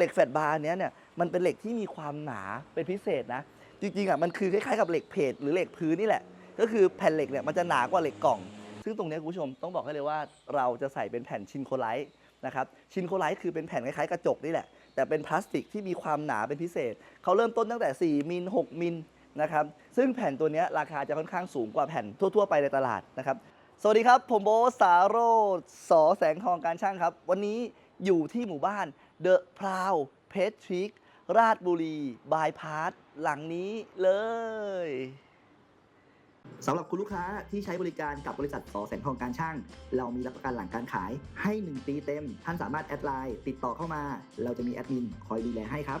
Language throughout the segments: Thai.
เหล็กแฟลตบาร์เนี้ยเนี่ยมันเป็นเหล็กที่มีความหนาเป็นพิเศษนะ จริงๆอะมันคือคล้ายๆกับเหล็กเพจหรือเหล็กพื้นนี่แหละ ก็คือแผ่นเหล็กเนี่ยมันจะหนากว่าเหล็กกล่อง ซึ่งตรงเนี้ยคุณผู้ชมต้องบอกให้เลยว่าเราจะใส่เป็นแผ่นชินโคไลท์นะครับชินโคไลท์คือเป็นแผ่นคล้ายๆกระจกนี่แหละ แต่เป็นพลาสติกที่มีความหนาเป็นพิเศษ เขาเริ่มต้นตั้งแต่ 4มิล6มิลนะครับซึ่งแผ่นตัวเนี้ยราคาจะค่อนข้างสูงกว่าแผ่นทั่ว ๆ ไปในตลาดนะครับสวัสดีครับ ผมโบสาโรสอแสงทองการช่างครับ วันนี้อยู่ที่หมู่บ้าน เดอะพราวเพชทริก ราชบุรี บายพาสหลังนี้เลยสำหรับคุณลูกค้าที่ใช้บริการกับบริษัทสอแสงทองการช่าง เรามีรับประกันหลังการขายให้ 1 ปีเต็ม ท่านสามารถแอดไลน์ติดต่อเข้ามา เราจะมีแอดมินคอยดูแลให้ครับ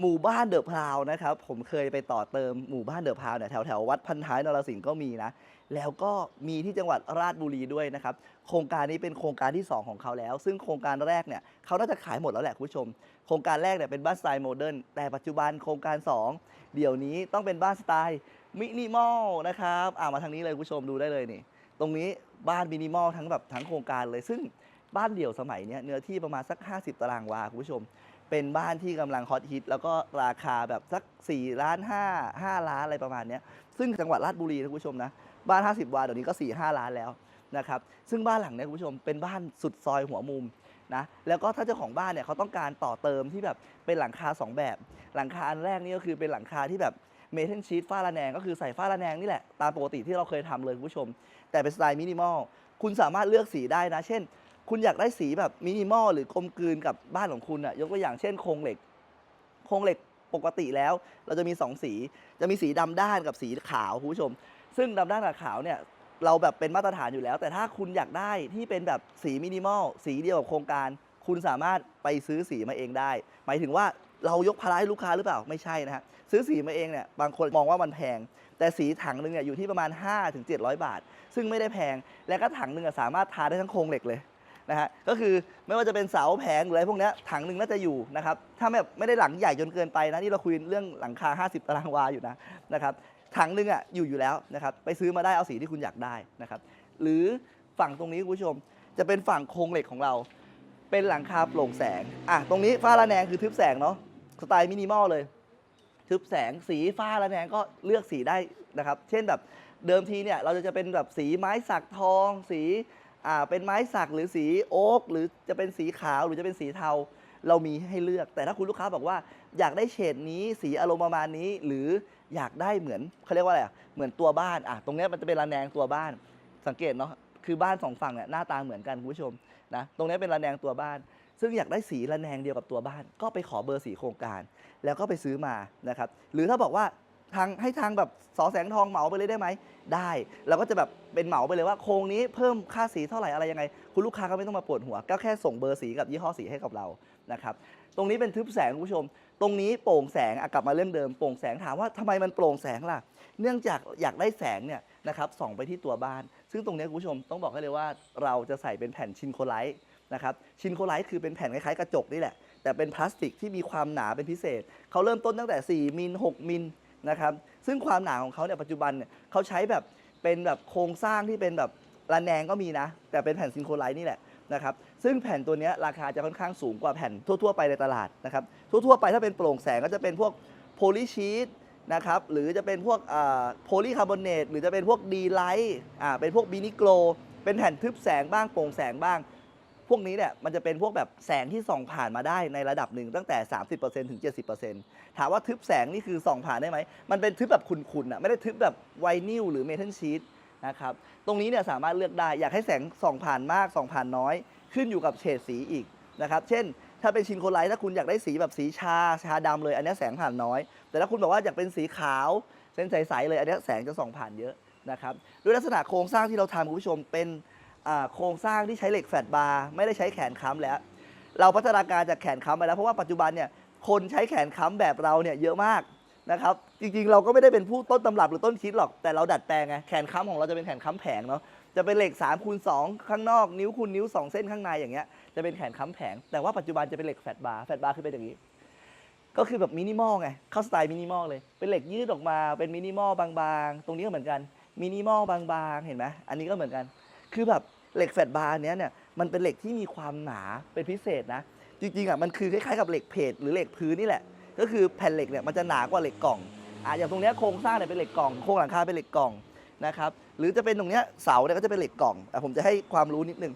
หมู่บ้านเดอะพราวนะครับ ผมเคยไปต่อเติมหมู่บ้านเดอะพราวเนี่ยแถวแถววัดพันท้ายนรสิงห์ก็มีนะ แล้วก็มีที่จังหวัดราชบุรีด้วยนะครับ โครงการนี้เป็นโครงการที่ 2 ของเขาแล้ว ซึ่งโครงการแรกเนี่ยเขาน่าจะขายหมดแล้วแหละคุณผู้ชม โครงการแรกเนี่ยเป็นบ้านสไตล์โมเดิร์นแต่ปัจจุบันโครงการ 2 เดี๋ยวนี้ต้องเป็นบ้านสไตล์มินิมอลนะครับอ่ามาทางนี้เลยคุณผู้ชมดูได้เลยนี่ ตรงนี้บ้านมินิมอลทั้งแบบทั้งโครงการเลยซึ่ง บ้านเดี่ยวสมัยนี้เนื้อที่ประมาณสัก 50 ตารางวาคุณผู้ชม เป็นบ้านที่กำลังฮอตฮิตแล้วก็ราคาแบบสัก 4 ล้าน 5 5 ล้านอะไรประมาณนี้ซึ่งจังหวัดราชบุรีนะคุณผู้ชมนะบ้าน 50 วาเดี๋ยวนี้ก็ 4 5 ล้านแล้วนะครับซึ่งบ้านหลังนี้คุณผู้ชมเป็นบ้านสุดซอยหัวมุมนะแล้วก็ถ้าเจ้าของบ้านเนี่ยเขาต้องการต่อเติมที่แบบเป็นหลังคา 2 แบบ หลังคาอันแรกนี่ก็คือเป็นหลังคาที่แบบเมทัลชีตฝ้าระแนงก็คือใส่ฝ้าระแนงนี่แหละ ตามปกติที่เราเคยทำเลยคุณผู้ชม แต่เป็นสไตล์มินิมอลคุณสามารถเลือกสีได้นะ เช่น คุณอยากได้สีแบบมินิมอลหรือกลมกลืนกับบ้านของคุณอะยกตัวอย่างเช่นโครงเหล็ก โครงเหล็กปกติแล้ว เราจะมี 2 สี จะมีสีดำด้านกับสีขาวคุณผู้ชม ซึ่งดำด้านกับขาวเนี่ยเราแบบเป็นมาตรฐานอยู่แล้ว แต่ถ้าคุณอยากได้ที่เป็นแบบสีมินิมอลสีเดียวกับโครงการ คุณสามารถไปซื้อสีมาเองได้ หมายถึงว่าเรายกภาระให้ลูกค้าหรือเปล่าไม่ใช่นะฮะซื้อสีมาเองเนี่ยบางคนมองว่ามันแพง แต่สีถังหนึงเนี่ยอยู่ที่ประมาณ 5-700 บาท ซึ่งไม่ได้แพง และก็ถังหนึ่งสามารถทาได้ทั้งโครงเหล็กเลย นะฮะก็คือไม่ว่าจะเป็นเสาแผงหรืออะไรพวกนี้ถังหนึ่งน่าจะอยู่นะครับถ้าแบบไม่ได้หลังใหญ่จนเกินไปนะนี่เราคุยเรื่องหลังคา 50 ตารางวาอยู่นะนะครับถังหนึ่งอะอยู่อยู่แล้วนะครับไปซื้อมาได้เอาสีที่คุณอยากได้นะครับหรือฝั่งตรงนี้คุณผู้ชมจะเป็นฝั่งโครงเหล็กของเรา เป็นหลังคาโปร่งแสงอะตรงนี้ฝ้าระแนงคือทึบแสงเนาะสไตล์มินิมอลเลย ทึบแสงสีฝ้าระแนงก็เลือกสีได้นะครับ เช่นแบบเดิมทีเนี่ยเราจะเป็นแบบสีไม้สักทอง สี อ่าเป็นไม้สักหรือสีโอ๊กหรือจะเป็นสีขาวหรือจะเป็นสีเทา เรามีให้เลือก แต่ถ้าคุณลูกค้าบอกว่าอยากได้เฉดนี้สีอารมณ์ประมาณนี้ หรืออยากได้เหมือนเขาเรียกว่าอะไรอะเหมือนตัวบ้านอะตรงเนี้ยมันจะเป็นระแนงตัวบ้านสังเกตเนาะคือบ้านสองฝั่งเนี่ยหน้าตาเหมือนกันคุณผู้ชมนะตรงเนี้ยเป็นระแนงตัวบ้าน ซึ่งอยากได้สีระแนงเดียวกับตัวบ้าน ก็ไปขอเบอร์สีโครงการ แล้วก็ไปซื้อมานะครับหรือถ้าบอกว่า ทางให้ทางแบบสอแสงทองเหมาไปเลยได้ไหมได้เราก็จะแบบเป็นเหมาไปเลยว่าโครงนี้เพิ่มค่าสีเท่าไหร่อะไรยังไง คุณลูกค้าก็ไม่ต้องมาปวดหัว ก็แค่ส่งเบอร์สีกับยี่ห้อสีให้กับเรานะครับตรงนี้เป็นทึบแสงคุณผู้ชม ตรงนี้โปร่งแสงกลับมาเรื่องเดิมโปร่งแสงถามว่าทำไมมันโปร่งแสงล่ะ เนื่องจากอยากได้แสงเนี่ยนะครับส่องไปที่ตัวบ้าน ซึ่งตรงนี้คุณผู้ชมต้องบอกให้เลยว่าเราจะใส่เป็นแผ่นชินโคไลท์นะครับชินโคไลท์คือเป็นแผ่นคล้ายๆกระจกนี่แหละแต่เป็นพลาสติกที่มีความหนาเป็นพิเศษเขาเริ่มต้นตั้งแต่ 4 มิล 6 มิล นะครับ ซึ่งความหนาของเขาเนี่ยปัจจุบันเนี่ยเขาใช้แบบเป็นแบบโครงสร้างที่เป็นแบบระแนงก็มีนะ แต่เป็นแผ่นซินโครไลท์นี่แหละนะครับ ซึ่งแผ่นตัวนี้ราคาจะค่อนข้างสูงกว่าแผ่นทั่วๆไปในตลาดนะครับ ทั่วๆไปถ้าเป็นโปร่งแสงก็จะเป็นพวกโพลีชีตนะครับ หรือจะเป็นพวกโพลีคาร์บอเนตหรือจะเป็นพวกดีไลท์เป็นพวกบินิโกลเป็นแผ่นทึบแสงบ้างโปร่งแสงบ้าง พวกนี้เนี่ยมันจะเป็นพวกแบบแสงที่ส่องผ่านมาได้ในระดับหนึ่งตั้งแต่ 30%ถึง 70%ถามว่าทึบแสงนี่คือส่องผ่านได้ไหม มันเป็นทึบแบบขุ่นๆอะไม่ได้ทึบแบบไวนิลหรือเมทัลชีตนะครับตรงนี้เนี่ยสามารถเลือกได้อยากให้แสงส่องผ่านมากส่องผ่านน้อย ขึ้นอยู่กับเฉดสีอีกนะครับเช่น ถ้าเป็นชินโคไลท์ถ้าคุณอยากได้สีแบบสีชาชาดำเลย อันนี้แสงผ่านน้อย แต่ถ้าคุณบอกว่าอยากเป็นสีขาวเส้นใสๆเลยอันนี้แสงจะส่องผ่านเยอะนะครับด้วยลักษณะโครงสร้างที่เราทำคุณผู้ชมเป็น โครงสร้างที่ใช้เหล็กแฟลตบาร์ไม่ได้ใช้แขนค้ำแล้ว เราพัฒนาการจากแขนค้ำไปแล้วเพราะว่าปัจจุบันเนี่ยคนใช้แขนค้ำแบบเราเนี่ยเยอะมากนะครับจริงๆ เราก็ไม่ได้เป็นผู้ต้นตำรับหรือต้นคิดหรอกแต่เราดัดแปลงไงแขนค้ำของเราจะเป็นแขนค้ำแผงเนาะจะเป็นเหล็ก3คูณ2ข้างนอกนิ้วคูณนิ้ว 2 เส้นข้างในอย่างเงี้ยจะเป็นแขนค้ำแผง แต่ว่าปัจจุบันจะเป็นเหล็กแฟตบาร์แฟตบาร์คือเป็นอย่างนี้ ก็คือแบบมินิมอลไงเข้าสไตล์มินิมอลเลยเป็นเหล็กยืดออกมาเป็นมินิมอลบางๆ ตรงนี้ก็เหมือนกันมินิมอลบางๆ เห็นไหมอันนี้ก็เหมือนกัน คือแบบ เหล็กแฟตบาร์เนี้ยเนี่ยมันเป็นเหล็กที่มีความหนาเป็นพิเศษนะ จริงๆอะมันคือคล้ายๆกับเหล็กเพจหรือเหล็กพื้นนี่แหละ ก็คือแผ่นเหล็กเนี่ยมันจะหนากว่าเหล็กกล่องอะอย่างตรงเนี้ยโครงสร้างเนี่ยเป็นเหล็กกล่องโครงหลังคาเป็นเหล็กกล่องนะครับหรือจะเป็นตรงเนี้ยเสาเนี่ยก็จะเป็นเหล็กกล่องอะผมจะให้ความรู้นิดนึง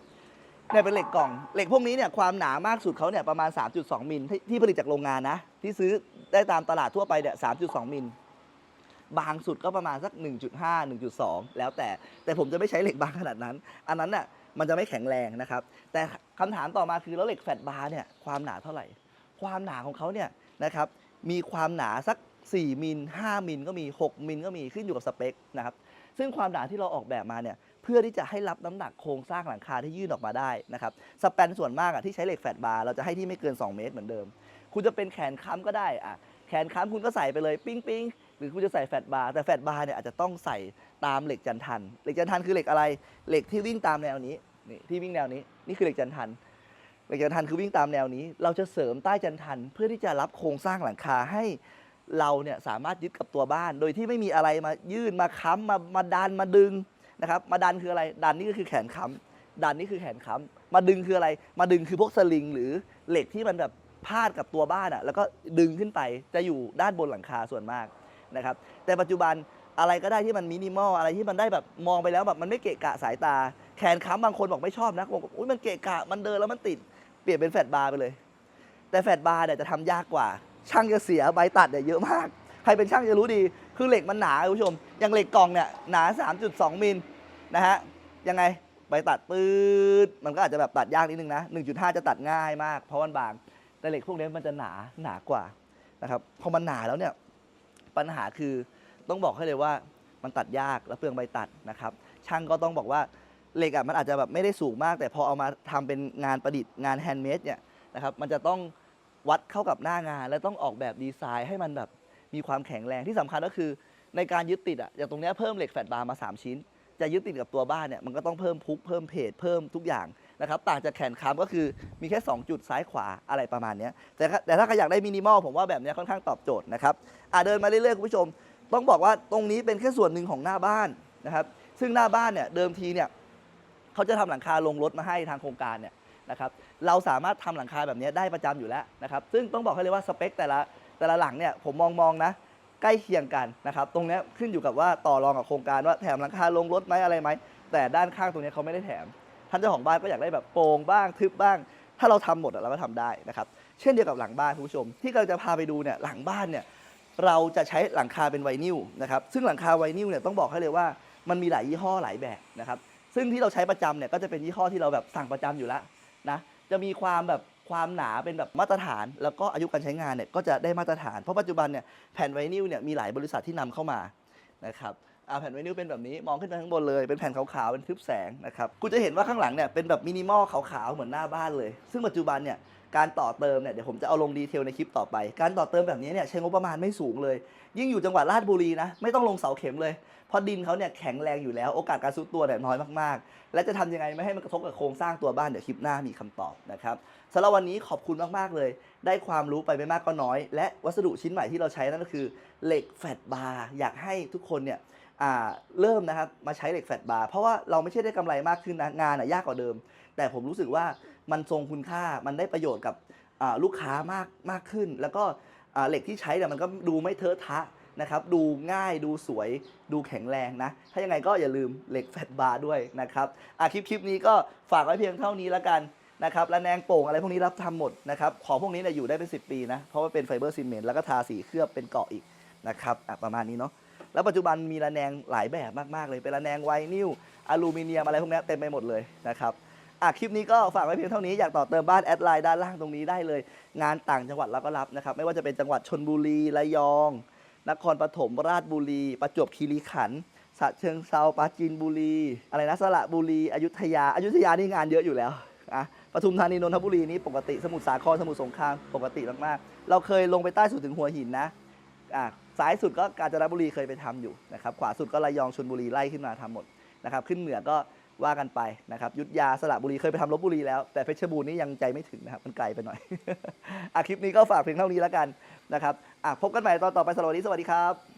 เนี่ยเป็นเหล็กกล่องเหล็กพวกนี้เนี่ยความหนามากสุดเขาเนี่ยประมาณ 3.2 มิลที่ที่ผลิตจากโรงงานนะที่ซื้อได้ตามตลาดทั่วไปเนี่ย3.2 มิล บางสุดก็ประมาณสัก 1.5 1.2 แล้วแต่ แต่ผมจะไม่ใช้เหล็กบางขนาดนั้น อันนั้นน่ะมันจะไม่แข็งแรงนะครับ แต่คำถามต่อมาคือแล้วเหล็กแฟตบาร์เนี่ยความหนาเท่าไหร่ ความหนาของเขาเนี่ยนะครับมีความหนาสัก 4 มิล 5 มิลก็มี 6 มิลก็มีขึ้นอยู่กับสเปคนะครับ ซึ่งความหนาที่เราออกแบบมาเนี่ยเพื่อที่จะให้รับน้ำหนักโครงสร้างหลังคาที่ยื่นออกมาได้นะครับสแปนส่วนมากอะที่ใช้เหล็กแฟตบาร์เราจะให้ที่ไม่เกิน 2 เมตรเหมือนเดิม คุณจะเป็นแขนค้ำก็ได้อะ แขนค้ำคุณก็ใส่ไปเลยปิ้งปิ้งหรือคุณจะใส่แฟตบาร์แต่แฟตบาร์เนี่ยอาจจะต้องใส่ตามเหล็กจันทัน เหล็กจันทันคือเหล็กอะไร เหล็กที่วิ่งตามแนวนี้นี่ที่วิ่งแนวนี้นี่คือเหล็กจันทันเหล็กจันทันคือวิ่งตามแนวนี้ เราจะเสริมใต้จันทันเพื่อที่จะรับโครงสร้างหลังคาให้เราเนี่ยสามารถยึดกับตัวบ้าน โดยที่ไม่มีอะไรมายื่นมาค้ำมามาดันมาดึงนะครับมาดันคืออะไรดันนี่ก็คือแขนค้ำดันนี่คือแขนค้ำมาดึงคืออะไร มาดึงคือพวกสลิงหรือเหล็กที่มันแบบ พาดกับตัวบ้านอะแล้วก็ดึงขึ้นไปจะอยู่ด้านบนหลังคาส่วนมากนะครับ แต่ปัจจุบันอะไรก็ได้ที่มันมินิมอลอะไรที่มันได้แบบมองไปแล้วแบบมันไม่เกะกะสายตา แขนค้ำบางคนบอกไม่ชอบนะบอกอุ้ยมันเกะกะมันเดินแล้วมันติดเปลี่ยนเป็นแฟตบาร์ไปเลย แต่แฟตบาร์เนี่ยจะทำยากกว่า ช่างจะเสียใบตัดเนี่ยเยอะมาก ใครเป็นช่างจะรู้ดี คือเหล็กมันหนาคุณผู้ชม อย่างเหล็กกล่องเนี่ยหนา 3.2 มิลนะฮะยังไงใบตัดปื๊ดมันก็อาจจะแบบตัดยากนิดนึงนะ 1.5 จะตัดง่ายมาก เพราะมันบาง แต่เหล็กพวกนี้มันจะหนาหนากว่านะครับพอมันหนาแล้วเนี่ยปัญหาคือต้องบอกให้เลยว่ามันตัดยากและเปลืองใบตัดนะครับ ช่างก็ต้องบอกว่าเหล็กอะมันอาจจะแบบไม่ได้สูงมาก แต่พอเอามาทำเป็นงานประดิษฐ์งานแฮนด์เมดเนี่ยนะครับมันจะต้องวัดเข้ากับหน้างาน และต้องออกแบบดีไซน์ให้มันแบบมีความแข็งแรงที่สำคัญก็คือในการยึดติดอะอย่างตรงนี้เพิ่มเหล็กแฟตบาร์มา 3 ชิ้น จะยึดติดกับตัวบ้านเนี่ยมันก็ต้องเพิ่มพุกเพิ่มเพจเพิ่มทุกอย่าง นะครับต่างจากแขนค้ำก็คือมีแค่ 2 จุดซ้ายขวาอะไรประมาณนี้แต่แต่ถ้าใครอยากได้มินิมอลผมว่าแบบนี้ค่อนข้างตอบโจทย์นะครับอะเดินมาเรื่อยๆคุณผู้ชม ต้องบอกว่าตรงนี้เป็นแค่ส่วนหนึ่งของหน้าบ้านนะครับซึ่งหน้าบ้านเนี่ยเดิมทีเนี่ยเขาจะทำหลังคาลงรถมาให้ทางโครงการเนี่ยนะครับเราสามารถทำหลังคาแบบนี้ได้ประจำอยู่แล้วนะครับซึ่งต้องบอกให้เลยว่าสเปคแต่ละแต่ละหลังเนี่ยผมมองมองๆนะใกล้เคียงกันนะครับตรงเนี้ยขึ้นอยู่กับว่าต่อรองกับโครงการว่าแถมหลังคาลงรถไหมอะไรไหมแต่ด้านข้างตรงเนี้ยเขาไม่ได้แถม ท่านเจ้าของบ้านก็อยากได้แบบโปร่งบ้างทึบบ้าง ถ้าเราทำหมดเราก็ทำได้นะครับเช่นเดียวกับหลังบ้านคุณผู้ชม ที่เราจะพาไปดูเนี่ยหลังบ้านเนี่ยเราจะใช้หลังคาเป็นไวนิลนะครับซึ่งหลังคาไวนิลเนี่ยต้องบอกให้เลยว่ามันมีหลายยี่ห้อหลายแบบนะครับซึ่งที่เราใช้ประจำเนี่ยก็จะเป็นยี่ห้อที่เราแบบสั่งประจำอยู่แล้วนะจะมีความแบบความหนาเป็นแบบมาตรฐาน แล้วก็อายุการใช้งานเนี่ยก็จะได้มาตรฐาน เพราะปัจจุบันเนี่ยแผ่นไวนิลเนี่ยมีหลายบริษัทที่นำเข้ามานะครับ อ่าแผ่นไวนิลเป็นแบบนี้มองขึ้นไปข้างบนเลยเป็นแผ่นขาวๆเป็นทึบแสงนะครับคุณจะเห็นว่าข้างหลังเนี่ยเป็นแบบมินิมอลขาวๆเหมือนหน้าบ้านเลย ซึ่งปัจจุบันเนี่ยการต่อเติมเนี่ยเดี๋ยวผมจะเอาลงดีเทลในคลิปต่อไป การต่อเติมแบบนี้เนี่ยใช้งบประมาณไม่สูงเลย ยิ่งอยู่จังหวัดราชบุรีนะไม่ต้องลงเสาเข็มเลยเพราะดินเขาเนี่ยแข็งแรงอยู่แล้วโอกาสการซุดตัวเนี่ยน้อยมากๆ และจะทำยังไงไม่ให้มันกระทบกับโครงสร้างตัวบ้านเดี๋ยวคลิปหน้ามีคำตอบนะครับสำหรับวันนี้ขอบคุณมากๆเลย ได้ความรู้ไปไม่มากก็น้อย และวัสดุชิ้นใหม่ที่เราใช้นั่นก็คือเหล็กแฟตบาร์อยากให้ทุกคนเนี่ย เริ่มนะครับมาใช้เหล็กแฟตบาร์เพราะว่าเราไม่ใช่ได้กำไรมากขึ้นนะงานอะยากกว่าเดิม แต่ผมรู้สึกว่ามันทรงคุณค่ามันได้ประโยชน์กับลูกค้ามากมากขึ้น แล้วก็เหล็กที่ใช้เนี่ยมันก็ดูไม่เทอะทะนะครับดูง่ายดูสวยดูแข็งแรงนะ ถ้ายังไงก็อย่าลืมเหล็กแฟตบาร์ด้วยนะครับอะคลิปคลิปนี้ก็ฝากไว้เพียงเท่านี้แล้วกันนะครับและแนงโป่งอะไรพวกนี้รับทำหมดนะครับของพวกนี้เนี่ยอยู่ได้เป็น 10 ปีนะ เพราะว่าเป็นไฟเบอร์ซีเมนต์แล้วก็ทาสีเคลือบเป็นเกาะอีกนะครับประมาณนี้เนาะ แล้วปัจจุบันมีระแนงหลายแบบมากๆเลย เป็นระแนงไวนิลอลูมิเนียมอะไรพวกนี้เต็มไปหมดเลยนะครับอะคลิปนี้ก็ฝากไว้เพียงเท่านี้อยากต่อเติมบ้านแอดไลน์ด้านล่างตรงนี้ได้เลย งานต่างจังหวัดเราก็รับนะครับ ไม่ว่าจะเป็นจังหวัดชนบุรีระยอง นครปฐมราชบุรี ประจวบคีรีขันธ์สะเชิงเซาปราจีนบุรี อะไรนะสระบุรี อยุธยาอยุธยานี่งานเยอะอยู่แล้วอะปทุมธานีนนทบุรีนี่ปกติสมุทรสาครสมุทรสงครามปกติมากๆเราเคยลงไปใต้สุดถึงหัวหินนะอะ ซ้ายสุดก็กาญจนบุรีเคยไปทำอยู่นะครับขวาสุดก็ระยองชลบุรีไล่ขึ้นมาทำหมดนะครับขึ้นเหนือก็ว่ากันไปนะครับยุทธยาสระบุรีเคยไปทำลบบุรีแล้วแต่เพชรบูรณ์นี่ยังใจไม่ถึงนะครับมันไกลไปหน่อยอะคลิปนี้ก็ฝากเพียงเท่านี้แล้วกันนะครับอะพบกันใหม่ตอนต่อไปสวัสดีสวัสดีครับ